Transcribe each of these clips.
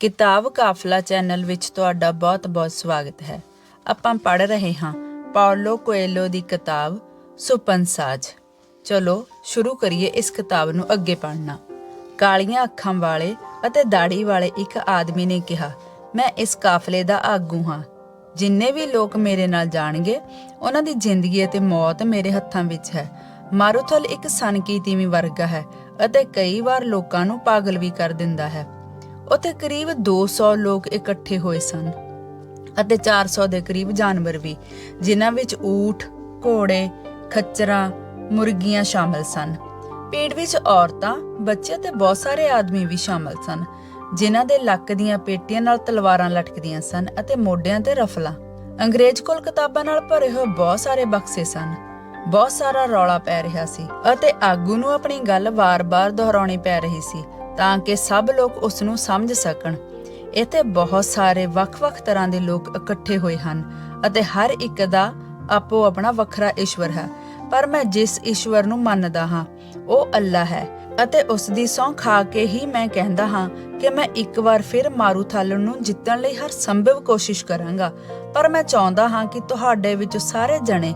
ਕਿਤਾਬ ਕਾਫਲਾ ਚੈਨਲ ਵਿੱਚ ਤੁਹਾਡਾ ਬਹੁਤ-ਬਹੁਤ ਸਵਾਗਤ ਹੈ। ਆਪਾਂ ਪੜ ਰਹੇ ਹਾਂ ਪਾਓਲੋ ਕੋਏਲੋ ਦੀ ਕਿਤਾਬ ਸੁਪਨ ਸਾਜ। ਚਲੋ, ਸ਼ੁਰੂ ਕਰੀਏ ਇਸ ਕਿਤਾਬ ਨੂੰ ਅੱਗੇ ਪੜ੍ਹਨਾ। ਕਾਲੀਆਂ ਅੱਖਾਂ ਵਾਲੇ ਅਤੇ ਦਾੜੀ ਵਾਲੇ ਇੱਕ ਆਦਮੀ ਨੇ ਕਿਹਾ, ਮੈਂ ਇਸ ਕਾਫਲੇ ਦਾ ਆਗੂ ਹਾਂ। ਜਿੰਨੇ ਵੀ ਲੋਕ ਮੇਰੇ ਨਾਲ ਜਾਣਗੇ, ਉਹਨਾਂ ਦੀ ਜ਼ਿੰਦਗੀ ਅਤੇ ਮੌਤ ਮੇਰੇ ਹੱਥਾਂ ਵਿੱਚ ਹੈ। ਮਾਰੂਥਲ ਇੱਕ ਸਨਕੀ ਤੀਵੀਂ ਵਰਗਾ ਹੈ ਅਤੇ ਕਈ ਵਾਰ ਲੋਕਾਂ ਨੂੰ ਪਾਗਲ ਵੀ ਕਰ ਦਿੰਦਾ ਹੈ। ਉੱਥੇ ਕਰੀਬ 200 ਲੋਕ ਇਕੱਠੇ ਹੋਏ ਸਨ ਅਤੇ 400 ਦੇ ਕਰੀਬ ਜਾਨਵਰ ਵੀ, ਜਿਨ੍ਹਾਂ ਵਿੱਚ ਊਠ, ਘੋੜੇ, ਖੱਚਰਾਂ, ਮੁਰਗੀਆਂ ਸ਼ਾਮਲ ਸਨ। ਭੀੜ ਵਿੱਚ ਔਰਤਾਂ, ਬੱਚੇ ਤੇ ਬਹੁਤ ਸਾਰੇ ਆਦਮੀ ਵੀ ਸ਼ਾਮਲ ਸਨ, ਜਿਨ੍ਹਾਂ ਦੇ ਲੱਕ ਦੀਆਂ ਪੇਟੀਆਂ ਨਾਲ ਤਲਵਾਰਾਂ ਲਟਕਦੀਆਂ ਸਨ ਅਤੇ ਮੋਢਿਆਂ ਤੇ ਰਫਲਾਂ। ਅੰਗਰੇਜ਼ ਕੋਲ ਕਿਤਾਬਾਂ ਨਾਲ ਭਰੇ ਹੋਏ ਬਹੁਤ ਸਾਰੇ ਬਕਸੇ ਸਨ। ਬਹੁਤ ਸਾਰਾ ਰੌਲਾ ਪੈ ਰਿਹਾ ਸੀ ਅਤੇ ਆਗੂ ਨੂੰ ਆਪਣੀ ਗੱਲ ਵਾਰ-ਵਾਰ ਦੁਹਰਾਉਣੀ ਪੈ ਰਹੀ ਸੀ ਤਾਂ ਕਿ ਸਭ ਲੋਕ ਉਸ ਨੂੰ ਸਮਝ ਸਕਣ। ਇੱਥੇ ਬਹੁਤ ਸਾਰੇ ਵੱਖ-ਵੱਖ ਤਰ੍ਹਾਂ ਦੇ ਲੋਕ ਇਕੱਠੇ ਹੋਏ ਹਨ ਅਤੇ ਹਰ ਇੱਕ ਦਾ ਆਪੋ ਆਪਣਾ ਵੱਖਰਾ ਈਸ਼ਵਰ ਹੈ। ਪਰ ਮੈਂ ਜਿਸ ਈਸ਼ਵਰ ਨੂੰ ਮੰਨਦਾ ਹਾਂ, ਉਹ ਅੱਲਾ ਹੈ ਅਤੇ ਉਸ ਦੀ ਸੌਂ ਖਾ ਕੇ ਹੀ ਮੈਂ ਕਹਿੰਦਾ ਹਾਂ ਕਿ ਮੈਂ ਇੱਕ ਵਾਰ ਫਿਰ ਮਾਰੂਥਲ ਨੂੰ ਜਿੱਤਣ ਲਈ ਹਰ ਸੰਭਵ ਕੋਸ਼ਿਸ਼ ਕਰਾਂਗਾ। ਪਰ ਮੈਂ ਚਾਹੁੰਦਾ ਹਾਂ ਕਿ ਤੁਹਾਡੇ ਵਿੱਚ ਸਾਰੇ ਜਣੇ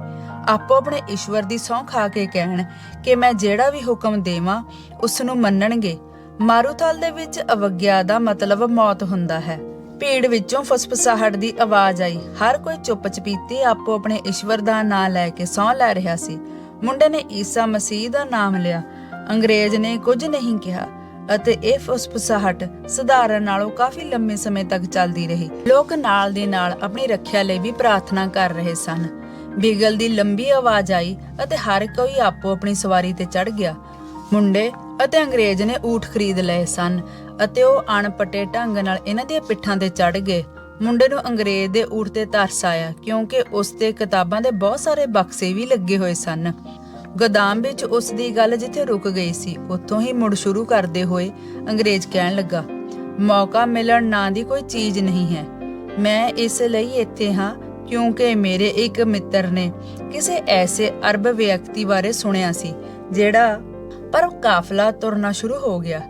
ਆਪੋ ਆਪਣੇ ਈਸ਼ਵਰ ਦੀ ਸੌਂ ਖਾ ਕੇ ਕਹਿਣ ਕਿ ਮੈਂ ਜਿਹੜਾ ਵੀ ਹੁਕਮ ਦੇਵਾਂ ਉਸ ਨੂੰ ਮੰਨਣਗੇ। ਮਾਰੂਥਲ ਦੇ ਵਿੱਚ ਅਵਗਿਆ ਦਾ ਮਤਲਬ ਮੌਤ ਹੁੰਦਾ ਹੈ। ਭੀੜ ਵਿੱਚੋਂ ਫਸਫਸਾਹਟ ਦੀ ਆਵਾਜ਼ ਆਈ। ਹਰ ਕੋਈ ਚੁੱਪ ਚਪੀਤੇ ਆਪੋ ਆਪਣੇ ਈਸ਼ਵਰ ਦਾ ਨਾਮ ਲੈ ਕੇ ਸੌਂ ਲੈ ਰਿਹਾ ਸੀ। ਮੁੰਡੇ ਨੇ ਈਸਾ ਮਸੀਹ ਦਾ ਨਾਮ ਲਿਆ। ਅੰਗਰੇਜ਼ ਨੇ ਕੁਝ ਨਹੀਂ ਕਿਹਾ ਅਤੇ ਇਹ ਫਸਫਸਾਹਟ ਸਧਾਰਨ ਨਾਲੋਂ ਕਾਫੀ ਲੰਮੇ ਸਮੇਂ ਤੱਕ ਚੱਲਦੀ ਰਹੀ। ਲੋਕ ਨਾਲ ਦੇ ਨਾਲ ਆਪਣੀ ਰੱਖਿਆ ਲਈ ਵੀ ਪ੍ਰਾਰਥਨਾ ਕਰ ਰਹੇ ਸਨ। ਬਿਗਲ ਦੀ ਲੰਬੀ ਆਵਾਜ਼ ਆਈ ਅਤੇ ਹਰ ਕੋਈ ਆਪੋ ਆਪਣੀ ਸਵਾਰੀ ਤੇ ਚੜ ਗਿਆ। ਮੁੰਡੇ ਅਤੇ ਅੰਗਰੇਜ਼ ਨੇ ਊਠ ਖਰੀਦ ਲਏ ਸਨ ਅਤੇ ਉਹ ਅਣਪਟੇ ਢੰਗ ਨਾਲ ਇਹਨਾਂ ਦੀਆਂ ਪਿੱਠਾਂ ਤੇ ਚੜ ਗਏ। ਮੁੰਡੇ ਨੂੰ ਅੰਗਰੇਜ਼ ਦੇ ਊਠ ਤੇ ਤਰਸ ਆਇਆ ਕਿਉਂਕਿ ਉਸ ਤੇ ਕਿਤਾਬਾਂ ਦੇ ਬਹੁਤ ਸਾਰੇ ਬਕਸੇ ਵੀ ਲੱਗੇ ਹੋਏ ਸਨ। ਗੋਦਾਮ ਵਿੱਚ ਉਸ ਦੀ ਗੱਲ ਜਿੱਥੇ ਰੁਕ ਗਈ ਸੀ, ਉੱਥੋਂ ਹੀ ਮੁੜ ਸ਼ੁਰੂ ਕਰਦੇ ਹੋਏ ਅੰਗਰੇਜ਼ ਕਹਿਣ ਲੱਗਾ, ਮੌਕਾ ਮਿਲਣ ਨਾਂ ਦੀ ਕੋਈ ਚੀਜ਼ ਨਹੀਂ ਹੈ। ਮੈਂ ਇਸ ਲਈ ਇੱਥੇ ਹਾਂ ਕਿਉਂਕਿ ਮੇਰੇ ਇੱਕ ਮਿੱਤਰ ਨੇ ਕਿਸੇ ਐਸੇ ਅਰਬ ਵਿਅਕਤੀ ਬਾਰੇ ਸੁਣਿਆ ਸੀ, ਜਿਹੜਾ ਪਰ ਉਹ ਕਾਫਲਾ ਤੁਰਨਾ ਸ਼ੁਰੂ ਹੋ ਗਿਆ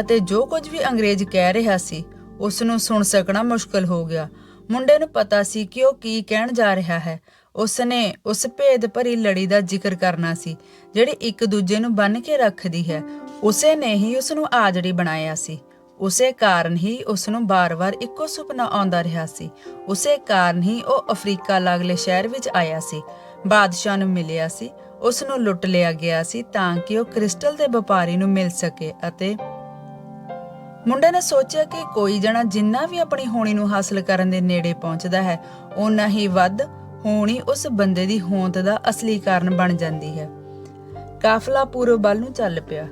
ਅਤੇ ਜੋ ਕੁਝ ਵੀ ਅੰਗਰੇਜ਼ ਕਹਿ ਰਿਹਾ ਸੀ, ਉਸ ਨੂੰ ਸੁਣ ਸਕਣਾ ਮੁਸ਼ਕਲ ਹੋ ਗਿਆ। ਮੁੰਡੇ ਨੂੰ ਪਤਾ ਸੀ ਕਿ ਉਹ ਕੀ ਕਹਿਣ ਜਾ ਰਿਹਾ ਹੈ। ਉਸ ਨੇ ਉਸ ਭੇਦ ਭਰੀ ਲੜੀ ਦਾ ਜ਼ਿਕਰ ਕਰਨਾ ਸੀ, ਜਿਹੜੀ ਇੱਕ ਦੂਜੇ ਨੂੰ ਬੰਨ ਕੇ ਰੱਖਦੀ ਹੈ। ਉਸੇ ਨੇ ਹੀ ਉਸ ਨੂੰ ਆਜੜੀ ਬਣਾਇਆ ਸੀ। ਉਸੇ ਕਾਰਨ ਹੀ ਉਸ ਨੂੰ ਬਾਰ-ਬਾਰ ਇੱਕੋ ਸੁਪਨਾ ਆਉਂਦਾ ਰਿਹਾ ਸੀ। ਉਸੇ ਕਾਰਨ ਹੀ ਉਹ ਅਫਰੀਕਾ ਲਾਗਲੇ ਸ਼ਹਿਰ ਵਿੱਚ ਆਇਆ ਸੀ। ਬਾਦਸ਼ਾਹ ਨੂੰ ਮਿਲਿਆ ਸੀ। ਉਸ ਨੂੰ ਲੁੱਟ ਲਿਆ ਗਿਆ ਸੀ ਤਾਂ ਕਿ ਉਹ ਕ੍ਰਿਸਟਲ ਦੇ ਵਪਾਰੀ ਨੂੰ ਮਿਲ ਸਕੇ ਅਤੇ ਮੁੰਡੇ ਨੇ ਸੋਚਿਆ ਕਿ ਕੋਈ ਜਣਾ ਜਿੰਨਾ ਵੀ ਆਪਣੀ ਹੋਣੀ ਨੂੰ ਹਾਸਲ ਕਰਨ ਦੇ ਨੇੜੇ ਪਹੁੰਚਦਾ ਹੈ, ਓਨਾ ਹੀ ਵੱਧ ਹੋਣੀ ਉਸ ਬੰਦੇ ਦੀ ਹੋਂਦ ਦਾ ਅਸਲੀ ਕਾਰਨ ਬਣ ਜਾਂਦੀ ਹੈ। ਕਾਫਲਾ ਪੂਰਬ ਵੱਲ ਨੂੰ ਚੱਲ ਪਿਆ।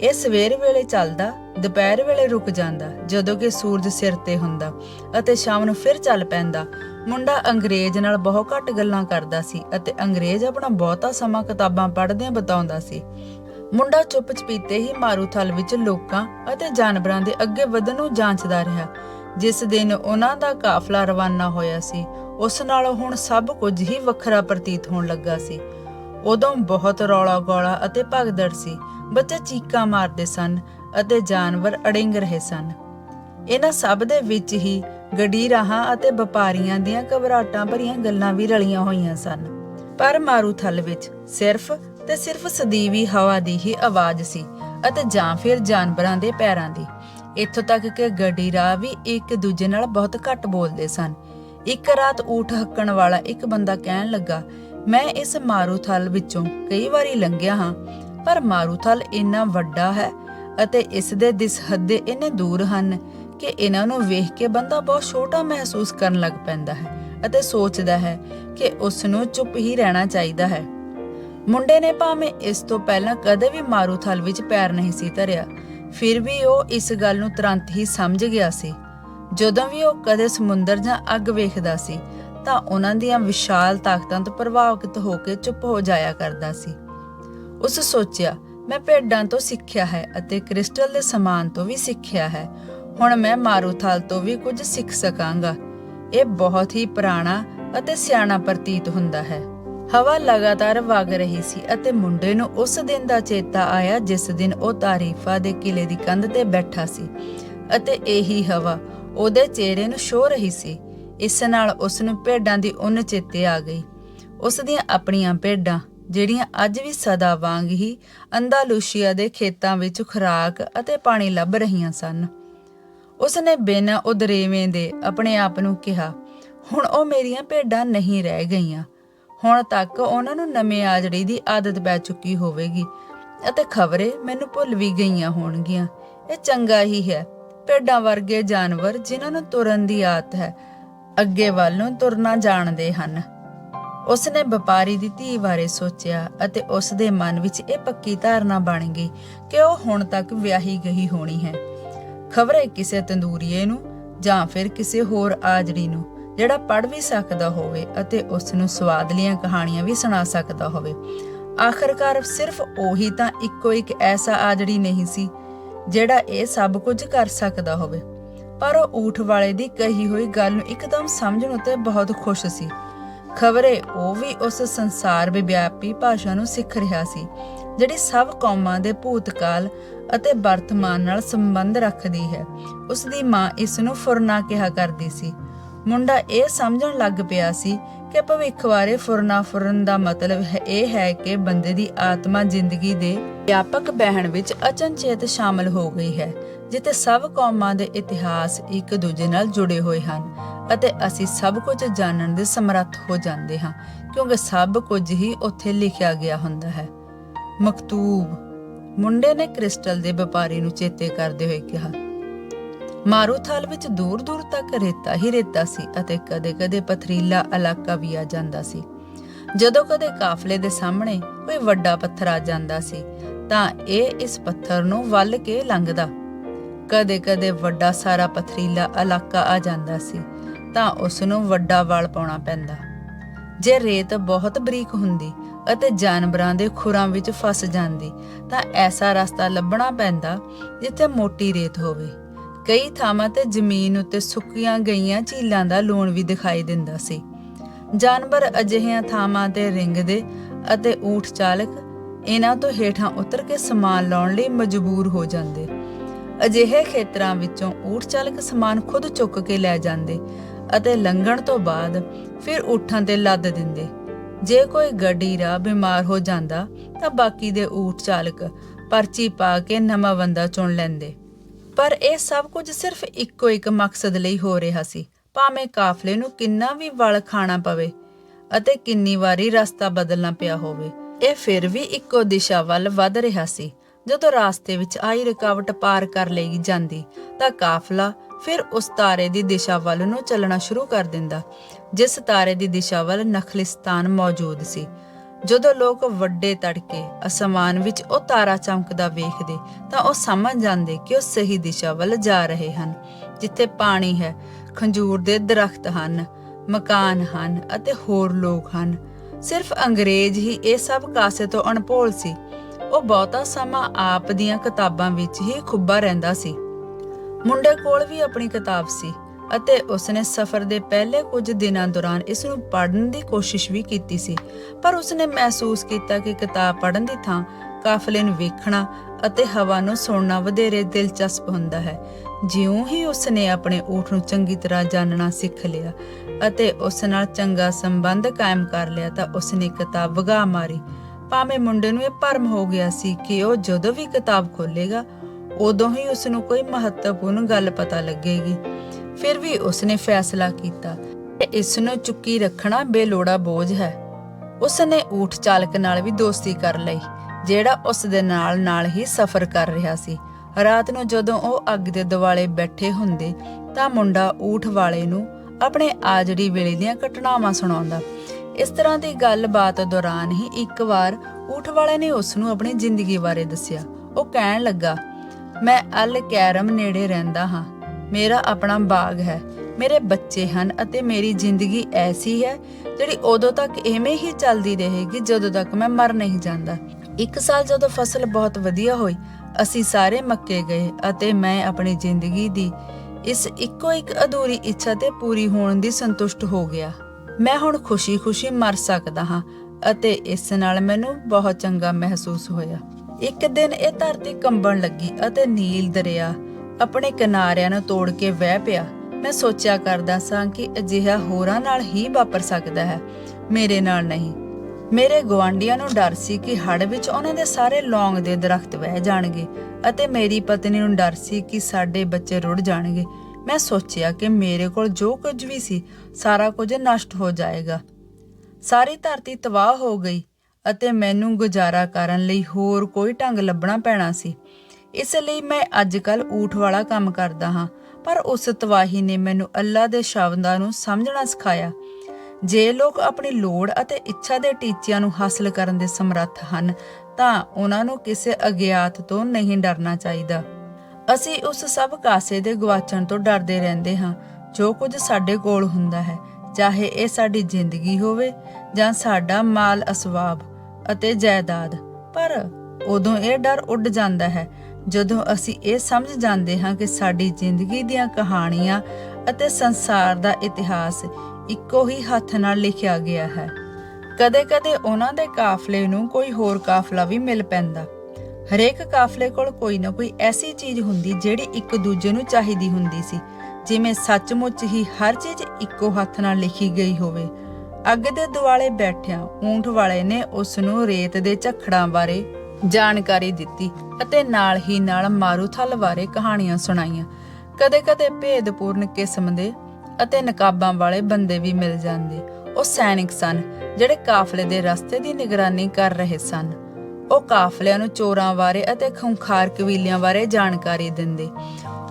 ਇਹ ਸਵੇਰ ਵੇਲੇ ਚੱਲਦਾ, ਦੁਪਹਿਰ ਵੇਲੇ ਰੁਕ ਜਾਂਦਾ, ਜਦੋਂ ਕਿ ਸੂਰਜ ਸਿਰ ਤੇ ਹੁੰਦਾ ਅਤੇ ਸ਼ਾਮ ਨੂੰ ਫਿਰ ਚੱਲ ਪੈਂਦਾ। ਮੁੰਡਾ ਅੰਗਰੇਜ਼ ਨਾਲ ਬਹੁਤ ਘੱਟ ਗੱਲਾਂ ਕਰਦਾ ਸੀ ਅਤੇ ਅੰਗਰੇਜ਼ ਆਪਣਾ ਬਹੁਤਾ ਸਮਾਂ ਕਿਤਾਬਾਂ ਪੜ੍ਹਦਿਆਂ ਬਤਾਉਂਦਾ ਸੀ। ਮੁੰਡਾ ਚੁੱਪ ਚਪੀਤੇ ਹੀ ਮਾਰੂਥਲ ਵਿੱਚ ਲੋਕਾਂ ਅਤੇ ਜਾਨਵਰਾਂ ਦੇ ਅੱਗੇ ਵਧਣ ਨੂੰ ਜਾਂਚਦਾ ਰਿਹਾ, ਜਿਸ ਦਿਨ ਉਹਨਾਂ ਦਾ ਕਾਫਲਾ ਰਵਾਨਾ ਹੋਇਆ ਸੀ। ਉਸ ਨਾਲੋਂ ਹੁਣ ਸਭ ਕੁਝ ਹੀ ਵੱਖਰਾ ਪ੍ਰਤੀਤ ਹੋਣ ਲੱਗਾ ਸੀ। ਉਦੋਂ ਬਹੁਤ ਰੌਲਾ ਗੋਲਾ ਅਤੇ ਭਗਦੜ ਸੀ। ਬੱਚੇ ਚੀਕਾਂ ਮਾਰਦੇ ਸਨ ਅਤੇ ਜਾਨਵਰ ਅੜਿੰਗ ਰਹੇ ਸਨ। ਇਹਨਾਂ ਸਭ ਦੇ ਵਿੱਚ ਹੀ ਗੱਡੀ ਰਾਹਾਂ ਅਤੇ ਵਪਾਰੀਆਂ ਦੀਆਂ ਘਬਰਾਟਾਂ ਭਰੀਆਂ ਗੱਲਾਂ ਵੀ ਰਲੀਆਂ ਹੋਈਆਂ ਸਨ। ਪਰ ਮਾਰੂਥਲ ਵਿੱਚ ਸਿਰਫ ਤੇ ਸਿਰਫ ਸਦੀਵੀ ਹਵਾ ਦੀ ਹੀ ਆਵਾਜ਼ ਸੀ ਅਤੇ ਜਾਂ ਫਿਰ ਜਾਨਵਰਾਂ ਦੇ ਪੈਰਾਂ ਦੀ। ਇੱਥੋਂ ਤੱਕ ਕਿ ਗੱਡੀ ਰਾਹ ਵੀ ਇੱਕ ਦੂਜੇ ਨਾਲ ਬਹੁਤ ਘੱਟ ਬੋਲਦੇ ਸਨ। ਇੱਕ ਰਾਤ ਊਠ ਹੱਕਣ ਵਾਲਾ ਇੱਕ ਬੰਦਾ ਕਹਿਣ ਲੱਗਾ, ਮੈਂ ਇਸ ਮਾਰੂਥਲ ਵਿੱਚੋਂ ਕਈ ਵਾਰੀ ਲੰਘਿਆ ਹਾਂ, ਪਰ ਮਾਰੂਥਲ ਇੰਨਾ ਵੱਡਾ ਹੈ ਅਤੇ ਇਸ ਦੇ ਦਿਸ ਇੰਨੇ ਦੂਰ ਹਨ ਕਿ ਇਹਨਾਂ ਨੂੰ ਵੇਖ ਕੇ ਬੰਦਾ ਬਹੁਤ ਛੋਟਾ ਮਹਿਸੂਸ ਕਰਨ ਲੱਗ ਪੈਂਦਾ ਹੈ ਅਤੇ ਸੋਚਦਾ ਹੈ ਕਿ ਉਸ ਨੂੰ ਚੁੱਪ ਹੀ ਰਹਿਣਾ ਚਾਹੀਦਾ ਹੈ। ਮੁੰਡੇ ਨੇ ਭਾਵੇਂ ਇਸ ਤੋਂ ਪਹਿਲਾਂ ਕਦੇ ਵੀ ਮਾਰੂਥਲ ਵਿੱਚ ਪੈਰ ਨਹੀਂ ਸੀ ਧਰਿਆ, ਫਿਰ ਵੀ ਉਹ ਇਸ ਗੱਲ ਨੂੰ ਤੁਰੰਤ ਹੀ ਸਮਝ ਗਿਆ ਸੀ। ਜਦੋਂ ਵੀ ਉਹ ਕਦੇ ਸਮੁੰਦਰ ਜਾਂ ਅੱਗ ਵੇਖਦਾ ਸੀ, ਤਾਂ ਉਹਨਾਂ ਦੀਆਂ ਵਿਸ਼ਾਲ ਤਾਕਤਾਂ ਤੋਂ ਪ੍ਰਭਾਵਿਤ ਹੋ ਕੇ ਚੁੱਪ ਹੋ ਜਾਇਆ ਕਰਦਾ ਸੀ। ਉਸ ਸੋਚਿਆ, ਮੈਂ ਭੇਡਾਂ ਤੋਂ ਸਿੱਖਿਆ ਹੈ ਅਤੇ ਕ੍ਰਿਸਟਲ ਦੇ ਸਮਾਨ ਤੋਂ ਵੀ ਸਿੱਖਿਆ ਹੈ। ਹੁਣ ਮੈਂ ਮਾਰੂਥਲ ਤੋਂ ਵੀ ਕੁਝ ਸਿੱਖ ਸਕਾਂਗਾ। ਇਹ ਬਹੁਤ ਹੀ ਪੁਰਾਣਾ ਅਤੇ ਸਿਆਣਾ ਪ੍ਰਤੀਤ ਹੁੰਦਾ ਹੈ। ਹਵਾ ਲਗਾਤਾਰ ਵਗ ਰਹੀ ਸੀ ਅਤੇ ਮੁੰਡੇ ਨੂੰ ਉਸ ਦਿਨ ਦਾ ਚੇਤਾ ਆਇਆ ਜਿਸ ਦਿਨ ਉਹ ਤਾਰੀਫਾ ਦੇ ਕਿਲੇ ਦੀ ਕੰਧ ਤੇ ਬੈਠਾ ਸੀ ਅਤੇ ਇਹੀ ਹਵਾ ਉਹਦੇ ਚਿਹਰੇ ਨੂੰ ਛੋ ਰਹੀ ਸੀ। ਇਸ ਨਾਲ ਉਸ ਨੂੰ ਭੇਡਾਂ ਦੀ ਉਨ ਚੇਤੇ ਆ ਗਈ। ਉਸ ਦੀਆਂ ਆਪਣੀਆਂ ਭੇਡਾਂ, ਜਿਹੜੀਆਂ ਅੱਜ ਵੀ ਸਦਾ ਵਾਂਗ ਹੀ ਅੰਦਾਲੂਸ਼ੀਆ ਦੇ ਖੇਤਾਂ ਵਿੱਚ ਖੁਰਾਕ ਅਤੇ ਪਾਣੀ ਲੱਭ ਰਹੀਆਂ ਸਨ। ਉਸ ਨੇ ਬਿਨਾਂ ਉਦਰੇਵੇਂ ਦੇ ਆਪਣੇ ਆਪ ਨੂੰ ਕਿਹਾ, ਹੁਣ ਉਹ ਮੇਰੀਆਂ ਭੇਡਾਂ ਨਹੀਂ ਰਹਿ ਗਈਆਂ। ਹੁਣ ਤੱਕ ਉਹਨਾਂ ਨੂੰ ਨਵੇਂ ਆਜੜੀ ਦੀ ਆਦਤ ਪੈ ਚੁੱਕੀ ਹੋਵੇਗੀ ਅਤੇ ਖਬਰੇ ਮੈਨੂੰ ਭੁੱਲ ਵੀ ਗਈਆਂ ਹੋਣਗੀਆਂ। ਇਹ ਚੰਗਾ ਹੀ ਹੈ। ਭੇਡਾਂ ਵਰਗੇ ਜਾਨਵਰ ਜਿਨ੍ਹਾਂ ਨੂੰ ਤੁਰਨ ਦੀ ਆਦਤ ਹੈ, ਅੱਗੇ ਵੱਲ ਨੂੰ ਤੁਰਨਾ ਜਾਣਦੇ ਹਨ। ਉਸ ਨੇ ਵਪਾਰੀ ਦੀ ਧੀ ਬਾਰੇ ਸੋਚਿਆ ਅਤੇ ਉਸ ਦੇ ਮਨ ਵਿੱਚ ਇਹ ਪੱਕੀ ਧਾਰਨਾ ਬਣ ਗਈ ਕਿ ਉਹ ਹੁਣ ਤੱਕ ਵਿਆਹੀ ਗਈ ਹੋਣੀ ਹੈ। ਖਬਰੇ ਕਿਸੇ ਤੰਦੂਰੀਏ ਨੂੰ ਜਾਂ ਫਿਰ ਕਿਸੇ ਹੋਰ ਆਜੜੀ ਨੂੰ, ਜਿਹੜਾ ਪੜ ਵੀ ਸਕਦਾ ਹੋਵੇ ਅਤੇ ਉਸ ਨੂੰ ਸਵਾਦਲੀਆਂ ਕਹਾਣੀਆਂ ਵੀ ਸੁਣਾ ਸਕਦਾ ਹੋਵੇ। ਆਖਰਕਾਰ ਸਿਰਫ ਉਹੀ ਤਾਂ ਇੱਕੋ ਇੱਕ ਐਸਾ ਆਜੜੀ ਨਹੀਂ ਸੀ, ਜਿਹੜਾ ਇਹ ਸਭ ਕੁਝ ਕਰ ਸਕਦਾ ਹੋਵੇ। ਪਰ ਉਹ ਊਠ ਵਾਲੇ ਦੀ ਕਹੀ ਹੋਈ ਗੱਲ ਨੂੰ ਇੱਕਦਮ ਸਮਝਣ ਉਤੇ ਬਹੁਤ ਖੁਸ਼ ਸੀ। ਖਬਰੇ ਉਹ ਵੀ ਉਸ ਸੰਸਾਰ ਵਿਆਪੀ ਭਾਸ਼ਾ ਨੂੰ ਸਿੱਖ ਰਿਹਾ ਸੀ, ਜਿਹੜੀ ਸਭ ਕੌਮਾਂ ਦੇ ਭੂਤਕਾਲ ਅਤੇ ਵਰਤਮਾਨ ਨਾਲ ਸੰਬੰਧ ਰੱਖਦੀ ਹੈ। ਉਸ ਦੀ ਮਾਂ ਇਸ ਨੂੰ ਫੁਰਨਾ ਕਿਹਾ ਕਰਦੀ ਸੀ। ਮੁੰਡਾ ਇਹ ਸਮਝਣ ਲੱਗ ਪਿਆ ਸੀ ਕਿ ਭਵਿੱਖ ਬਾਰੇ ਫੁਰਨਾ ਫੁਰਨ ਦਾ ਮਤਲਬ ਇਹ ਹੈ ਕਿ ਬੰਦੇ ਦੀ ਆਤਮਾ ਜ਼ਿੰਦਗੀ ਦੇ ਵਿਆਪਕ ਬਹਿਣ ਵਿੱਚ ਅਚਨਚੇਤ ਸ਼ਾਮਲ ਹੋ ਗਈ ਹੈ, ਜਿੱਥੇ ਸਭ ਕੌਮਾਂ ਦੇ ਇਤਿਹਾਸ ਇੱਕ ਦੂਜੇ ਨਾਲ ਜੁੜੇ ਹੋਏ ਹਨ ਅਤੇ ਅਸੀਂ ਸਭ ਕੁਝ ਜਾਣਨ ਦੇ ਸਮਰੱਥ ਹੋ ਜਾਂਦੇ ਹਾਂ, ਕਿਉਂਕਿ ਸਭ ਕੁਝ ਹੀ ਉੱਥੇ ਲਿਖਿਆ ਗਿਆ ਹੁੰਦਾ ਹੈ। ਮਕਤੂਬ ਮੁੰਡੇ ਨੇ ਕ੍ਰਿਸਟਲ ਦੇ ਵਪਾਰੀ ਨੂੰ ਚੇਤੇ ਕਰਦੇ ਹੋਏ ਕਿਹਾ ਮਾਰੂਥਲ ਵਿੱਚ ਦੂਰ ਦੂਰ ਤੱਕ ਰੇਤਾ ਹੀ ਰੇਤਾ ਸੀ ਅਤੇ ਕਦੇ-ਕਦੇ ਪਥਰੀਲਾ ਇਲਾਕਾ ਵੀ ਆ ਜਾਂਦਾ ਸੀ। ਜਦੋਂ ਕਦੇ ਕਾਫਲੇ ਦੇ ਸਾਹਮਣੇ ਕੋਈ ਵੱਡਾ ਪੱਥਰ ਆ ਜਾਂਦਾ ਸੀ, ਤਾਂ ਇਹ ਇਸ ਪੱਥਰ ਨੂੰ ਵੱਲ ਕੇ ਲੰਘਦਾ। ਕਦੇ-ਕਦੇ ਵੱਡਾ ਸਾਰਾ ਪਥਰੀਲਾ ਇਲਾਕਾ ਆ ਜਾਂਦਾ ਸੀ, ਤਾਂ ਉਸ ਨੂੰ ਵੱਡਾ ਵਾਲ ਪਾਉਣਾ ਪੈਂਦਾ। ਜੇ ਰੇਤ ਬਹੁਤ ਬਰੀਕ ਹੁੰਦੀ ਅਤੇ ਜਾਨਵਰਾਂ ਦੇ ਖੁਰਾਂ ਵਿੱਚ ਫਸ ਜਾਂਦੀ, ਤਾਂ ਐਸਾ ਰਸਤਾ ਲੱਭਣਾ ਪੈਂਦਾ ਜਿੱਥੇ ਮੋਟੀ ਰੇਤ ਹੋਵੇ। ਕਈ ਥਾਵਾਂ ਤੇ ਜ਼ਮੀਨ ਉੱਤੇ ਸੁੱਕੀਆਂ ਗਈਆਂ ਝੀਲਾਂ ਦਾ ਲੂਣ ਵੀ ਦਿਖਾਈ ਦਿੰਦਾ ਸੀ। ਜਾਨਵਰ ਅਜਿਹੀਆਂ ਥਾਵਾਂ ਤੇ ਰਿੰਗਦੇ ਅਤੇ ਊਠ ਚਾਲਕ ਇਹਨਾਂ ਤੋਂ ਹੇਠਾਂ ਉਤਰ ਕੇ ਸਮਾਨ ਲਾਉਣ ਲਈ ਮਜਬੂਰ ਹੋ ਜਾਂਦੇ। ਅਜਿਹੇ ਖੇਤਰਾਂ ਵਿੱਚੋਂ ਊਠ ਚਾਲਕ ਸਮਾਨ ਖੁਦ ਚੁੱਕ ਕੇ ਲੈ ਜਾਂਦੇ ਅਤੇ ਲੰਘਣ ਤੋਂ ਬਾਅਦ ਫਿਰ ਊਠਾਂ ਤੇ ਲੱਦ ਦਿੰਦੇ। ਜੇ ਕੋਈ ਗੱਡੀਰਾ ਬਿਮਾਰ ਹੋ ਜਾਂਦਾ ਤਾਂ ਬਾਕੀ ਦੇ ਊਠ ਚਾਲਕ ਪਰਚੀ ਪਾ ਕੇ ਨਵਾਂ ਬੰਦਾ ਚੁਣ ਲੈਂਦੇ। ਪਰ ਇਹ ਸਭ ਕੁਝ ਸਿਰਫ ਇੱਕੋ ਇੱਕ ਮਕਸਦ ਲਈ ਹੋ ਰਿਹਾ ਸੀ। ਭਾਵੇਂ ਕਾਫਲੇ ਨੂੰ ਕਿੰਨਾ ਵੀ ਵਲ ਖਾਣਾ ਪਵੇ ਅਤੇ ਕਿੰਨੀ ਵਾਰੀ ਰਸਤਾ ਬਦਲਣਾ ਪਿਆ ਹੋਵੇ, ਇਹ ਫਿਰ ਵੀ ਇੱਕੋ ਦਿਸ਼ਾ ਵੱਲ ਵੱਧ ਰਿਹਾ ਸੀ। ਜਦੋਂ ਰਾਸਤੇ ਵਿੱਚ ਆਈ ਰੁਕਾਵਟ ਪਾਰ ਕਰ ਲਈ ਜਾਂਦੀ ਤਾਂ ਕਾਫਲਾ ਫਿਰ ਉਸ ਤਾਰੇ ਦੀ ਦਿਸ਼ਾ ਵੱਲ ਨੂੰ ਚੱਲਣਾ ਸ਼ੁਰੂ ਕਰ ਦਿੰਦਾ। ਜਿਸ ਤਾਰੇ ਦੀ ਦਿਸ਼ਾ ਵੱਲ ਨਖਲਿਸਤਾਨ ਮੌਜੂਦ ਸੀ। ਜਦੋਂ ਲੋਕ ਵੱਡੇ ਤੜਕੇ ਅਸਮਾਨ ਵਿੱਚ ਉਹ ਤਾਰਾ ਚਮਕਦਾ ਵੇਖਦੇ, ਤਾਂ ਉਹ ਸਮਝ ਜਾਂਦੇ ਕਿ ਉਹ ਸਹੀ ਦਿਸ਼ਾ ਵੱਲ ਜਾ ਰਹੇ ਹਨ, ਜਿੱਥੇ ਪਾਣੀ ਹੈ, ਖੰਜੂਰ ਦੇ ਦਰਖਤ ਹਨ, ਮਕਾਨ ਹਨ ਅਤੇ ਹੋਰ ਲੋਕ ਹਨ। ਸਿਰਫ ਅੰਗਰੇਜ਼ ਹੀ ਇਹ ਸਭ ਕਾਸੇ ਤੋਂ ਅਣਭੋਲ ਸੀ। ਉਹ ਬਹੁਤਾ ਸਮਾਂ ਆਪ ਦੀਆਂ ਕਿਤਾਬਾਂ ਵਿੱਚ ਹੀ ਖੁੱਬਾ ਰਹਿੰਦਾ ਸੀ। ਮੁੰਡੇ ਕੋਲ ਵੀ ਆਪਣੀ ਕਿਤਾਬ ਸੀ। ਅਤੇ ਉਸਨੇ ਸਫ਼ਰ ਦੇ ਪਹਿਲੇ ਕੁਝ ਦਿਨਾਂ ਦੌਰਾਨ ਇਸ ਨੂੰ ਪੜ੍ਹਨ ਦੀ ਕੋਸ਼ਿਸ਼ ਵੀ ਕੀਤੀ ਸੀ। ਪਰ ਉਸਨੇ ਮਹਿਸੂਸ ਕੀਤਾ ਕਿ ਕਿਤਾਬ ਪੜ੍ਹਨ ਦੀ ਥਾਂ ਕਾਫਲੇ ਨੂੰ ਵੇਖਣਾ ਅਤੇ ਹਵਾ ਨੂੰ ਸੁਣਨਾ ਵਧੇਰੇ ਦਿਲਚਸਪ ਹੁੰਦਾ ਹੈ। ਜਿਉਂ ਹੀ ਉਸਨੇ ਆਪਣੇ ਊਠ ਨੂੰ ਚੰਗੀ ਤਰ੍ਹਾਂ ਜਾਣਨਾ ਸਿੱਖ ਲਿਆ ਅਤੇ ਉਸ ਨਾਲ ਚੰਗਾ ਸੰਬੰਧ ਕਾਇਮ ਕਰ ਲਿਆ ਤਾਂ ਉਸਨੇ ਕਿਤਾਬ ਵਗਾ ਮਾਰੀ। ਭਾਵੇਂ ਮੁੰਡੇ ਨੂੰ ਇਹ ਭਰਮ ਹੋ ਗਿਆ ਸੀ ਕਿ ਉਹ ਜਦੋਂ ਵੀ ਕਿਤਾਬ ਖੋਲੇਗਾ ਉਦੋਂ ਹੀ ਉਸ ਨੂੰ ਕੋਈ ਮਹੱਤਵਪੂਰਨ ਗੱਲ ਪਤਾ ਲੱਗੇਗੀ। ਫਿਰ ਵੀ ਉਸਨੇ ਫੈਸਲਾ ਕੀਤਾ ਕਿ ਇਸ ਨੂੰ ਚੁੱਕੀ ਰੱਖਣਾ ਬੇਲੋੜਾ ਬੋਝ ਹੈ। ਉਸਨੇ ਊਠ ਚਾਲਕ ਨਾਲ ਵੀ ਦੋਸਤੀ ਕਰ ਲਈ, ਜਿਹੜਾ ਉਸ ਦੇ ਨਾਲ ਨਾਲ ਹੀ ਸਫ਼ਰ ਕਰ ਰਿਹਾ ਸੀ। ਰਾਤ ਨੂੰ ਜਦੋਂ ਉਹ ਅੱਗ ਦੇ ਦੁਆਲੇ ਬੈਠੇ ਹੁੰਦੇ ਤਾਂ ਮੁੰਡਾ ਊਠ ਵਾਲੇ ਨੂੰ ਆਪਣੇ ਆਜੜੀ ਵੇਲੇ ਦੀਆਂ ਘਟਨਾਵਾਂ ਸੁਣਾਉਂਦਾ। ਇਸ ਤਰ੍ਹਾਂ ਦੀ ਗੱਲਬਾਤ ਦੌਰਾਨ ਹੀ ਇੱਕ ਵਾਰ ਊਠ ਵਾਲੇ ਨੇ ਉਸ ਨੂੰ ਆਪਣੀ ਜ਼ਿੰਦਗੀ ਬਾਰੇ ਦੱਸਿਆ। ਉਹ ਕਹਿਣ ਲੱਗਾ, ਮੈਂ ਅਲ ਕੈਰਮ ਨੇੜੇ ਰਹਿੰਦਾ ਹਾਂ। ਮੇਰਾ ਆਪਣਾ ਬਾਗ ਹੈ। ਮੇਰੇ ਬੱਚੇ ਹਨ ਅਤੇ ਮੇਰੀ ਜ਼ਿੰਦਗੀ ਐਸੀ ਹੈ ਜਿਹੜੀ ਉਦੋਂ ਤੱਕ ਐਵੇਂ ਹੀ ਚੱਲਦੀ ਰਹੇਗੀ ਜਦੋਂ ਤੱਕ ਮੈਂ ਮਰ ਨਹੀਂ ਜਾਂਦਾ। ਇੱਕ ਸਾਲ ਜਦੋਂ ਫਸਲ ਬਹੁਤ ਵਧੀਆ ਹੋਈ, ਅਸੀਂ ਸਾਰੇ ਮੱਕੇ ਗਏ ਅਤੇ ਮੈਂ ਆਪਣੀ ਜ਼ਿੰਦਗੀ ਦੀ ਇਸ ਇੱਕੋ ਇੱਕ ਅਧੂਰੀ ਇੱਛਾ ਤੇ ਪੂਰੀ ਹੋਣ ਦੀ ਸੰਤੁਸ਼ਟ ਹੋ ਗਿਆ। ਮੈਂ ਹੁਣ ਖੁਸ਼ੀ-ਖੁਸ਼ੀ ਮਰ ਸਕਦਾ ਹਾਂ ਅਤੇ ਇਸ ਨਾਲ ਮੈਨੂੰ ਬਹੁਤ ਚੰਗਾ ਮਹਿਸੂਸ ਹੋਇਆ। ਇੱਕ ਦਿਨ ਇਹ ਧਰਤੀ ਕੰਬਣ ਲੱਗੀ ਅਤੇ ਨੀਲ ਦਰਿਆ ਆਪਣੇ ਕਿਨਾਰਿਆਂ ਨੂੰ ਤੋੜ ਕੇ ਵਹਿ ਪਿਆ। ਮੈਂ ਸੋਚਿਆ ਕਰਦਾ ਸਾਂ ਕਿ ਅਜਿਹਾ ਹੋਰਾਂ ਨਾਲ ਹੀ ਵਾਪਰ ਸਕਦਾ ਹੈ। ਮੇਰੇ ਨਾਲ ਨਹੀਂ। ਮੇਰੇ ਗਵਾਂਡੀਆਂ ਨੂੰ ਡਰ ਸੀ ਕਿ ਹੜ੍ਹ ਵਿੱਚ ਉਹਨਾਂ ਦੇ ਸਾਰੇ ਲੌਂਗ ਦੇ ਦਰਖਤ ਵਹਿ ਜਾਣਗੇ ਅਤੇ ਮੇਰੀ ਪਤਨੀ ਨੂੰ ਡਰ ਸੀ ਕਿ ਸਾਡੇ ਬੱਚੇ ਰੁੜ ਜਾਣਗੇ। ਮੈਂ ਸੋਚਿਆ ਕਿ ਮੇਰੇ ਕੋਲ ਜੋ ਕੁਝ ਵੀ ਸੀ, ਸਾਰਾ ਕੁਝ ਨਸ਼ਟ ਹੋ ਜਾਏਗਾ। ਸਾਰੀ ਧਰਤੀ ਤਬਾਹ ਹੋ ਗਈ ਅਤੇ ਮੈਨੂੰ ਗੁਜ਼ਾਰਾ ਕਰਨ ਲਈ ਹੋਰ ਕੋਈ ਢੰਗ ਲੱਭਣਾ ਪੈਣਾ ਸੀ। ਇਸ ਲਈ ਮੈਂ ਅੱਜ ਕੱਲ ਊਠ ਵਾਲਾ ਕੰਮ ਕਰਦਾ ਹਾਂ, ਪਰ ਉਸ ਤਬਾਹੀ ਨੇ ਮੈਨੂੰ ਅੱਲਾ ਦੇ ਸ਼ਬਦਾਂ ਨੂੰ ਸਮਝਣਾ ਸਿਖਾਇਆ। ਜੇ ਲੋਕ ਆਪਣੀ ਲੋੜ ਅਤੇ ਇੱਛਾ ਦੇ ਟੀਚਿਆਂ ਨੂੰ ਹਾਸਲ ਕਰਨ ਦੇ ਸਮਰੱਥ ਹਨ, ਤਾਂ ਉਹਨਾਂ ਨੂੰ ਕਿਸੇ ਅਗਿਆਤ ਤੋਂ ਨਹੀਂ ਡਰਨਾ ਚਾਹੀਦਾ। ਅਸੀਂ ਉਸ ਸਭ ਕਾਸੇ ਦੇ ਗਵਾਚਣ ਤੋਂ ਡਰਦੇ ਰਹਿੰਦੇ ਹਾਂ, ਜੋ ਕੁਝ ਸਾਡੇ ਕੋਲ ਹੁੰਦਾ ਹੈ, ਚਾਹੇ ਇਹ ਸਾਡੀ ਜ਼ਿੰਦਗੀ ਹੋਵੇ ਜਾਂ ਸਾਡਾ ਮਾਲ ਅਸਵਾਬ ਅਤੇ ਜਾਇਦਾਦ। ਪਰ ਉਦੋਂ ਇਹ ਡਰ ਉੱਡ ਜਾਂਦਾ ਹੈ ਜਦੋਂ ਅਸੀਂ ਇਹ ਸਮਝ ਜਾਂਦੇ ਹਾਂ ਕਿ ਸਾਡੀ ਜ਼ਿੰਦਗੀ ਦੀਆਂ ਕਹਾਣੀਆਂ ਅਤੇ ਸੰਸਾਰ ਦਾ ਇਤਿਹਾਸ ਇੱਕੋ ਹੀ ਹੱਥ ਨਾਲ ਲਿਖਿਆ ਗਿਆ ਹੈ। ਕਦੇ-ਕਦੇ ਉਹਨਾਂ ਦੇ ਕਾਫਲੇ ਨੂੰ ਕੋਈ ਹੋਰ ਕਾਫਲਾ ਵੀ ਮਿਲ ਪੈਂਦਾ। ਹਰੇਕ ਕਾਫਲੇ ਕੋਲ ਕੋਈ ਨਾ ਕੋਈ ਐਸੀ ਚੀਜ਼ ਹੁੰਦੀ ਜਿਹੜੀ ਇੱਕ ਦੂਜੇ ਨੂੰ ਚਾਹੀਦੀ ਹੁੰਦੀ ਸੀ, ਜਿਵੇਂ ਸੱਚਮੁੱਚ ਹੀ ਹਰ ਚੀਜ਼ ਇੱਕੋ ਹੱਥ ਨਾਲ ਲਿਖੀ ਗਈ ਹੋਵੇ। ਅੱਗ ਦੇ ਦੁਆਲੇ ਬੈਠਿਆਂ ਊਂਠ ਵਾਲੇ ਨੇ ਉਸ ਨੂੰ ਰੇਤ ਦੇ ਝਖੜਾਂ ਬਾਰੇ ਜਾਣਕਾਰੀ ਦਿੱਤੀ ਅਤੇ ਨਾਲ ਹੀ ਨਾਲ ਮਾਰੂਥਲ ਬਾਰੇ ਕਹਾਣੀਆਂ ਸੁਣਾਈਆਂ। ਕਦੇ-ਕਦੇ ਭੇਦਪੂਰਨ ਕਿਸਮ ਦੇ ਅਤੇ ਨਕਾਬਾਂ ਵਾਲੇ ਬੰਦੇ ਵੀ ਮਿਲ ਜਾਂਦੇ। ਉਹ ਸੈਨਿਕ ਸਨ, ਜਿਹੜੇ ਕਾਫਲੇ ਦੇ ਰਸਤੇ ਦੀ ਨਿਗਰਾਨੀ ਕਰ ਰਹੇ ਸਨ। ਉਹ ਕਾਫਲਿਆਂ ਨੂੰ ਚੋਰਾਂ ਬਾਰੇ ਅਤੇ ਖੁੰਖਾਰ ਕਬੀਲਿਆਂ ਬਾਰੇ ਜਾਣਕਾਰੀ ਦਿੰਦੇ।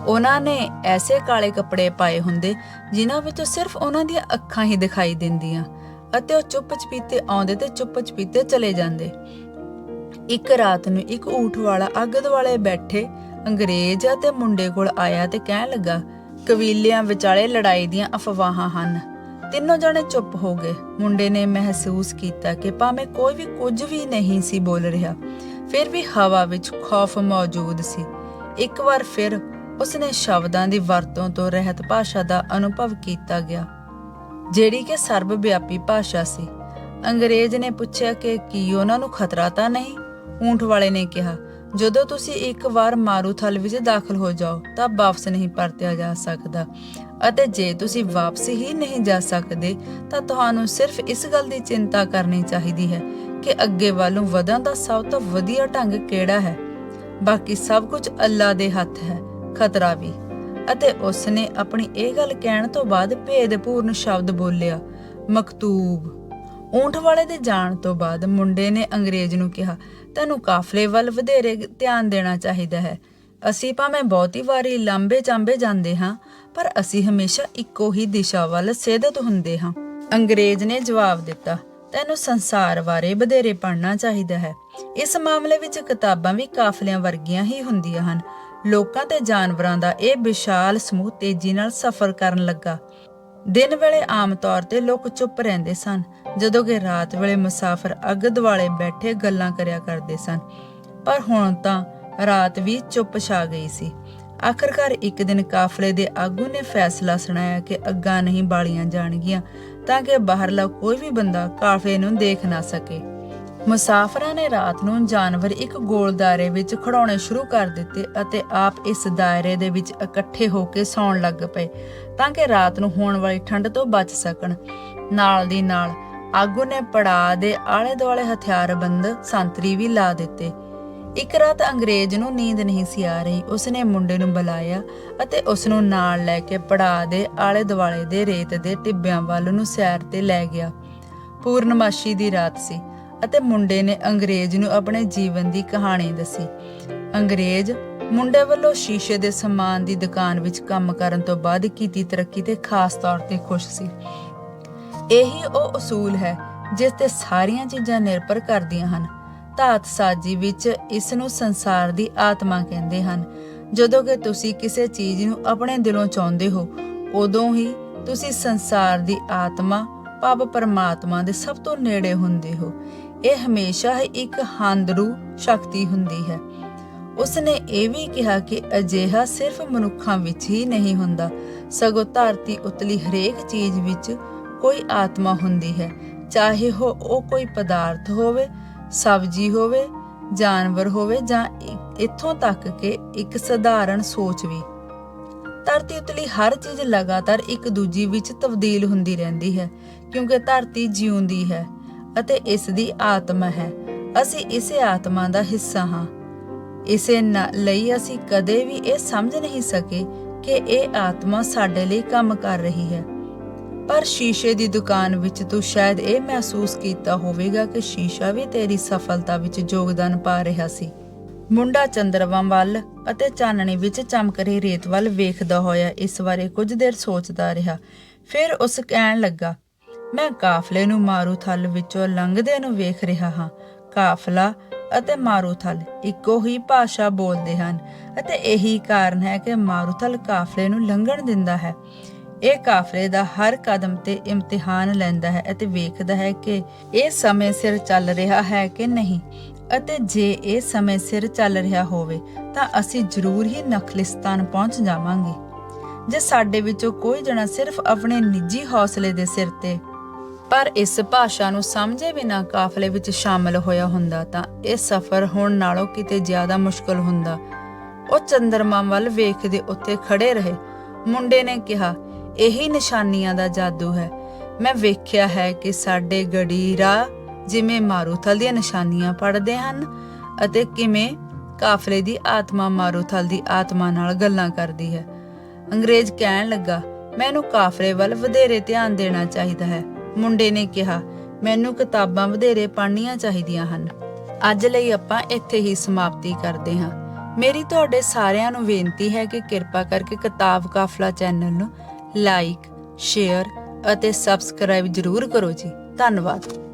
ਉਹਨਾਂ ਨੇ ਐਸੇ ਕਾਲੇ ਕੱਪੜੇ ਪਾਏ ਹੁੰਦੇ, ਜਿਨ੍ਹਾਂ ਵਿੱਚੋਂ ਸਿਰਫ ਉਹਨਾਂ ਦੀਆਂ ਅੱਖਾਂ ਹੀ ਦਿਖਾਈ ਦਿੰਦੀਆਂ ਅਤੇ ਉਹ ਚੁੱਪ ਚਪੀਤੇ ਆਉਂਦੇ ਤੇ ਚੁੱਪ ਚਪੀਤੇ ਚਲੇ ਜਾਂਦੇ। ਇੱਕ ਰਾਤ ਨੂੰ ਇੱਕ ਊਠ ਵਾਲਾ ਅੱਗ ਦੁਆਲੇ ਬੈਠੇ ਅੰਗਰੇਜ਼ ਅਤੇ ਮੁੰਡੇ ਕੋਲ ਆਇਆ ਤੇ ਕਹਿਣ ਲੱਗਾ, ਕਬੀਲਿਆਂ ਵਿਚਾਲੇ ਲੜਾਈ ਦੀਆਂ ਅਫਵਾਹਾਂ ਹਨ। ਤਿੰਨੋਂ ਜਣੇ ਚੁੱਪ ਹੋ ਗਏ। ਮੁੰਡੇ ਨੇ ਮਹਿਸੂਸ ਕੀਤਾ ਕਿ ਭਾਵੇਂ ਕੋਈ ਵੀ ਕੁਝ ਵੀ ਨਹੀਂ ਸੀ ਬੋਲ ਰਿਹਾ, ਫਿਰ ਵੀ ਹਵਾ ਵਿੱਚ ਖੌਫ ਮੌਜੂਦ ਸੀ। ਇੱਕ ਵਾਰ ਫਿਰ ਉਸਨੇ ਸ਼ਬਦਾਂ ਦੀ ਵਰਤੋਂ ਤੋਂ ਰਹਿਤ ਭਾਸ਼ਾ ਦਾ ਅਨੁਭਵ ਕੀਤਾ ਗਿਆ, ਜਿਹੜੀ ਕਿ ਸਰਬ ਵਿਆਪੀ ਭਾਸ਼ਾ ਸੀ। ਅੰਗਰੇਜ਼ ਨੇ ਪੁੱਛਿਆ ਕਿ ਕੀ ਉਹਨਾਂ ਨੂੰ ਖਤਰਾ ਤਾਂ ਨਹੀਂ? ਊਂਠ ਵਾਲੇ ਨੇ ਕਿਹਾ, ਜਦੋਂ ਤੁਸੀਂ ਇੱਕ ਵਾਰ ਮਾਰੂਥਲ ਵਿੱਚ ਦਾਖਲ ਹੋ ਜਾਓ, ਤਾਂ ਵਾਪਸ ਨਹੀਂ ਪਰਤਿਆ ਜਾ ਸਕਦਾ। ਅਤੇ ਜੇ ਤੁਸੀਂ ਵਾਪਸ ਹੀ ਨਹੀਂ ਜਾ ਸਕਦੇ, ਤਾਂ ਤੁਹਾਨੂੰ ਸਿਰਫ ਇਸ ਗੱਲ ਦੀ ਚਿੰਤਾ ਕਰਨੀ ਚਾਹੀਦੀ ਹੈ ਕਿ ਅੱਗੇ ਵੱਲੋਂ ਵਧਣ ਦਾ ਸਭ ਤੋਂ ਵਧੀਆ ਢੰਗ ਕਿਹੜਾ ਹੈ। ਬਾਕੀ ਸਭ ਕੁਝ ਅੱਲਾ ਦੇ ਹੱਥ ਹੈ, ਖਤਰਾ ਵੀ। ਅਤੇ ਉਸਨੇ ਆਪਣੀ ਇਹ ਗੱਲ ਕਹਿਣ ਤੋਂ ਬਾਅਦ ਭੇਦਪੂਰਨ ਸ਼ਬਦ ਬੋਲਿਆ, ਮਕਤੂਬ। ਊਂਠ ਵਾਲੇ ਦੇ ਜਾਣ ਤੋਂ ਬਾਅਦ ਮੁੰਡੇ ਨੇ ਅੰਗਰੇਜ਼ ਨੂੰ ਕਿਹਾ, ਤੈਨੂੰ ਕਾਫਲੇ ਵੱਲ ਵਧੇਰੇ ਧਿਆਨ ਦੇਣਾ ਚਾਹੀਦਾ ਹੈ। ਅਸੀਂ ਭਾਵੇਂ ਬਹੁਤੀ ਵਾਰੀ ਲੰਬੇ ਚਾਂਬੇ ਜਾਂਦੇ ਹਾਂ, ਪਰ ਅਸੀਂ ਹਮੇਸ਼ਾ ਇੱਕੋ ਹੀ ਦਿਸ਼ਾ ਵੱਲ ਸੇਧਤ ਹੁੰਦੇ ਹਾਂ। ਅੰਗਰੇਜ਼ ਨੇ ਜਵਾਬ ਦਿੱਤਾ, ਤੈਨੂੰ ਸੰਸਾਰ ਬਾਰੇ ਵਧੇਰੇ ਪੜ੍ਹਨਾ ਚਾਹੀਦਾ ਹੈ। ਇਸ ਮਾਮਲੇ ਵਿੱਚ ਕਿਤਾਬਾਂ ਵੀ ਕਾਫਲਿਆਂ ਵਰਗੀਆਂ ਹੀ ਹੁੰਦੀਆਂ ਹਨ। ਲੋਕਾਂ ਤੇ ਜਾਨਵਰਾਂ ਦਾ ਇਹ ਵਿਸ਼ਾਲ ਸਮੂਹ ਤੇਜ਼ੀ ਨਾਲ ਸਫ਼ਰ ਕਰਨ ਲੱਗਾ। ਦਿਨ ਵੇਲੇ ਆਮ ਤੌਰ ਤੇ ਲੋਕ ਚੁੱਪ ਰਹਿੰਦੇ ਸਨ, ਜਦੋਂ ਕਿ ਰਾਤ ਵੇਲੇ ਮੁਸਾਫਰ ਅੱਗ ਦੁਆਲੇ ਬੈਠੇ ਗੱਲਾਂ ਕਰਿਆ ਕਰਦੇ ਸਨ। ਪਰ ਹੁਣ ਤਾਂ ਰਾਤ ਵੀ ਚੁੱਪ ਛਾ ਗਈ ਸੀ। ਆਖਰਕਾਰ ਇੱਕ ਦਿਨ ਕਾਫਲੇ ਦੇ ਆਗੂ ਨੇ ਫੈਸਲਾ ਸੁਣਾਇਆ ਕਿ ਅੱਗਾਂ ਨਹੀਂ ਬਾਲੀਆਂ ਜਾਣਗੀਆਂ, ਤਾਂ ਕਿ ਬਾਹਰਲਾ ਕੋਈ ਵੀ ਬੰਦਾ ਕਾਫਲੇ ਨੂੰ ਦੇਖ ਨਾ ਸਕੇ। ਮੁਸਾਫਰਾਂ ਨੇ ਰਾਤ ਨੂੰ ਜਾਨਵਰ ਇੱਕ ਗੋਲ ਦਾਇਰੇ ਵਿੱਚ ਖੜਾਉਣੇ ਸ਼ੁਰੂ ਕਰ ਦਿੱਤੇ ਅਤੇ ਆਪ ਇਸ ਦਾਇਰੇ ਦੇ ਵਿੱਚ ਇਕੱਠੇ ਹੋ ਕੇ ਸੌਣ ਲੱਗ ਪਏ। ਤਾਂ ਕਿ ਰਾਤ ਨੂੰ ਹੋਣ ਵਾਲੀ ਠੰਡ ਤੋਂ ਬਚ ਸਕਣ। ਨਾਲ ਦੀ ਨਾਲ ਆਗੂ ਨੇ ਪੜਾ ਦੇ ਆਲੇ ਦੁਆਲੇ ਹਥਿਆਰਬੰਦ ਸੰਤਰੀ ਵੀ ਲਾ ਦਿੱਤੇ। ਇੱਕ ਰਾਤ ਅੰਗਰੇਜ਼ ਨੂੰ ਨੀਂਦ ਨਹੀਂ ਸੀ ਆ ਰਹੀ। ਉਸਨੇ ਮੁੰਡੇ ਨੂੰ ਬੁਲਾਇਆ ਅਤੇ ਉਸ ਨੂੰ ਨਾਲ ਲੈ ਕੇ ਪੜਾ ਦੇ ਆਲੇ ਦੁਆਲੇ ਦੇ ਰੇਤ ਦੇ ਟਿੱਬਿਆਂ ਵੱਲ ਨੂੰ ਸੈਰ ਤੇ ਲੈ ਗਿਆ। ਪੂਰਨਮਾਸ਼ੀ ਦੀ ਰਾਤ ਸੀ ਅਤੇ ਮੁੰਡੇ ਨੇ ਅੰਗਰੇਜ਼ ਨੂੰ ਆਪਣੇ ਜੀਵਨ ਦੀ ਕਹਾਣੀ ਦੱਸੀ। ਅੰਗਰੇਜ਼ ਮੁੰਡੇ ਵੱਲੋਂ ਸ਼ੀਸ਼ੇ ਦੇ ਸਮਾਨ ਦੀ ਦੁਕਾਨ ਵਿੱਚ ਕੰਮ ਕਰਨ ਤੋਂ ਬਾਅਦ ਕੀਤੀ ਤਰੱਕੀ ਤੇ ਖਾਸ ਤੌਰ ਤੇ ਖੁਸ਼ ਸੀ। ਇਹੀ ਉਹ ਅਸੂਲ ਹੈ ਜਿਸ ਤੇ ਸਾਰੀਆਂ ਚੀਜ਼ਾਂ ਨਿਰਭਰ ਕਰਦੀਆਂ ਹਨ। ਧਾਤ ਸਾਜੀ ਵਿੱਚ ਇਸ ਨੂੰ ਸੰਸਾਰ ਦੀ ਆਤਮਾ ਕਹਿੰਦੇ ਹਨ। ਜਦੋਂ ਕਿ ਤੁਸੀਂ ਕਿਸੇ ਚੀਜ਼ ਨੂੰ ਆਪਣੇ ਦਿਲੋਂ ਚਾਹੁੰਦੇ ਹੋ, ਉਦੋਂ ਹੀ ਤੁਸੀਂ ਸੰਸਾਰ ਦੀ ਆਤਮਾ, ਭਾਵ ਪਰਮਾਤਮਾ ਦੇ ਸਭ ਤੋਂ ਨੇੜੇ ਹੁੰਦੇ ਹੋ। ਇਹ ਹਮੇਸ਼ਾ ਹੀ ਇੱਕ ਹਾਂਦਰੂ ਸ਼ਕਤੀ ਹੁੰਦੀ ਹੈ। ਉਸਨੇ ਇਹ ਵੀ ਕਿਹਾ ਕਿ ਅਜਿਹਾ ਸਿਰਫ ਮਨੁੱਖਾਂ ਵਿੱਚ ਹੀ ਨਹੀਂ ਹੁੰਦਾ। ਸਗੋਂ ਧਰਤੀ ਉਤਲੀ ਹਰੇਕ ਚੀਜ਼ ਵਿੱਚ ਕੋਈ ਆਤਮਾ ਹੁੰਦੀ ਹੈ। ਚਾਹੇ ਉਹ ਕੋਈ ਪਦਾਰਥ ਹੋਵੇ, ਸਬਜ਼ੀ ਹੋਵੇ, ਜਾਨਵਰ ਹੋਵੇ ਜਾਂ ਇ- ਇੱਥੋਂ ਤੱਕ ਕਿ ਇੱਕ ਸਧਾਰਨ ਸੋਚ ਵੀ। ਧਰਤੀ ਉਤਲੀ ਹਰ ਚੀਜ਼ ਲਗਾਤਾਰ ਇੱਕ ਦੂਜੀ ਵਿੱਚ ਤਬਦੀਲ ਹੁੰਦੀ ਰਹਿੰਦੀ ਹੈ, ਕਿਉਂਕਿ ਧਰਤੀ ਜਿਉਂਦੀ ਹੈ ਅਤੇ ਇਸ ਦੀ ਆਤਮਾ ਹੈ। ਅਸੀਂ ਇਸੇ ਆਤਮਾ ਦਾ ਹਿੱਸਾ ਹਾਂ। ਇਸੇ ਲਈ ਅਸੀਂ ਕਦੇ ਵੀ ਇਹ ਸਮਝ ਨਹੀਂ ਸਕੇ ਕਿ ਇਹ ਆਤਮਾ ਸਾਡੇ ਲਈ ਕੰਮ ਕਰ ਰਹੀ ਹੈ। ਪਰ ਸ਼ੀਸ਼ੇ ਦੀ ਦੁਕਾਨ ਵਿੱਚ ਤੂੰ ਸ਼ਾਇਦ ਇਹ ਮਹਿਸੂਸ ਕੀਤਾ ਹੋਵੇਗਾ ਕਿ ਸ਼ੀਸ਼ਾ ਵੀ ਤੇਰੀ ਸਫਲਤਾ ਵਿੱਚ ਯੋਗਦਾਨ ਪਾ ਰਿਹਾ ਸੀ। ਮੁੰਡਾ ਚੰਦਰਮਾ ਵੱਲ ਅਤੇ ਚਾਨਣੀ ਵਿੱਚ ਚਮਕ ਰਹੀ ਰੇਤ ਵੱਲ ਵੇਖਦਾ ਹੋਇਆ ਇਸ ਬਾਰੇ ਕੁਝ ਦੇਰ ਸੋਚਦਾ ਰਿਹਾ। ਫਿਰ ਉਸ ਕਹਿਣ ਲੱਗਾ, ਮੈਂ ਕਾਫਲੇ ਨੂੰ ਮਾਰੂ ਮਾਰੂਥਲ ਵਿੱਚੋਂ ਲੰਘਦੇ ਨੂੰ ਵੇਖ ਰਿਹਾ ਹਾਂ। ਕਾਫਲਾ ਅਤੇ ਮਾਰੂਥਲ ਇੱਕੋ ਹੀ ਭਾਸ਼ਾ ਬੋਲਦੇ ਹਨ ਅਤੇ ਇਹੀ ਕਾਰਨ ਹੈ ਕਿ ਮਾਰੂਥਲ ਕਾਫਲੇ ਨੂੰ ਲੰਘਣ ਦਿੰਦਾ ਹੈ। ਇਹ ਕਾਫਲੇ ਦਾ ਹਰ ਕਦਮ ਤੇ ਇਮਤਿਹਾਨ ਲੈਂਦਾ ਹੈ ਅਤੇ ਵੇਖਦਾ ਹੈ ਕਿ ਇਹ ਸਮੇਂ ਸਿਰ ਚੱਲ ਰਿਹਾ ਹੈ ਕਿ ਨਹੀਂ ਅਤੇ ਜੇ ਇਹ ਸਮੇਂ ਸਿਰ ਚੱਲ ਰਿਹਾ ਹੋਵੇ ਤਾਂ ਅਸੀਂ ਜ਼ਰੂਰ ਹੀ ਨਖਲਿਸਤਾਨ ਪਹੁੰਚ ਜਾਵਾਂਗੇ। ਜੇ ਸਾਡੇ ਵਿੱਚੋਂ ਕੋਈ ਜਣਾ ਸਿਰਫ ਆਪਣੇ ਨਿੱਜੀ ਹੌਸਲੇ ਦੇ ਸਿਰ ਤੇ ਪਰ ਇਸ ਭਾਸ਼ਾ ਨੂੰ ਸਮਝੇ ਬਿਨਾ ਕਾਫਲੇ ਵਿੱਚ ਸ਼ਾਮਲ ਹੋਇਆ ਹੁੰਦਾ ਤਾਂ ਇਹ ਸਫ਼ਰ ਹੁਣ ਨਾਲੋਂ ਕਿਤੇ ਜ਼ਿਆਦਾ ਮੁਸ਼ਕਲ ਹੁੰਦਾ। ਉਹ ਚੰਦਰਮਾ ਵੱਲ ਵੇਖਦੇ ਉੱਤੇ ਖੜੇ ਰਹੇ। ਮੁੰਡੇ ਨੇ ਕਿਹਾ, ਇਹੀ ਨਿਸ਼ਾਨੀਆਂ ਦਾ ਜਾਦੂ ਹੈ। ਮੈਂ ਵੇਖਿਆ ਹੈ ਕਿ ਸਾਡੇ ਗੜੀਰਾ ਜਿਵੇਂ ਮਾਰੂਥਲ ਦੀਆਂ ਨਿਸ਼ਾਨੀਆਂ ਪੜਦੇ ਹਨ ਅਤੇ ਕਿਵੇਂ ਕਾਫਲੇ ਦੀ ਆਤਮਾ ਮਾਰੂਥਲ ਦੀ ਆਤਮਾ ਨਾਲ ਗੱਲਾਂ ਕਰਦੀ ਹੈ। ਅੰਗਰੇਜ਼ ਕਹਿਣ ਲੱਗਾ, ਮੈਨੂੰ ਕਾਫਲੇ ਵੱਲ ਵਧੇਰੇ ਧਿਆਨ ਦੇਣਾ ਚਾਹੀਦਾ ਹੈ। ਮੁੰਡੇ ਨੇ ਕਿਹਾ, ਮੈਨੂੰ ਕਿਤਾਬਾਂ ਵਧੇਰੇ ਪੜ੍ਹਨੀਆਂ ਚਾਹੀਦੀਆਂ ਹਨ। ਅੱਜ ਲਈ ਆਪਾਂ ਇੱਥੇ ਹੀ ਸਮਾਪਤੀ ਕਰਦੇ ਹਾਂ। ਮੇਰੀ ਤੁਹਾਡੇ ਸਾਰਿਆਂ ਨੂੰ ਬੇਨਤੀ ਹੈ ਕਿ ਕਿਰਪਾ ਕਰਕੇ ਕਿਤਾਬ ਕਾਫਲਾ ਚੈਨਲ ਨੂੰ ਲਾਈਕ, ਸ਼ੇਅਰ ਅਤੇ ਸਬਸਕ੍ਰਾਈਬ ਜ਼ਰੂਰ ਕਰੋ ਜੀ। ਧੰਨਵਾਦ।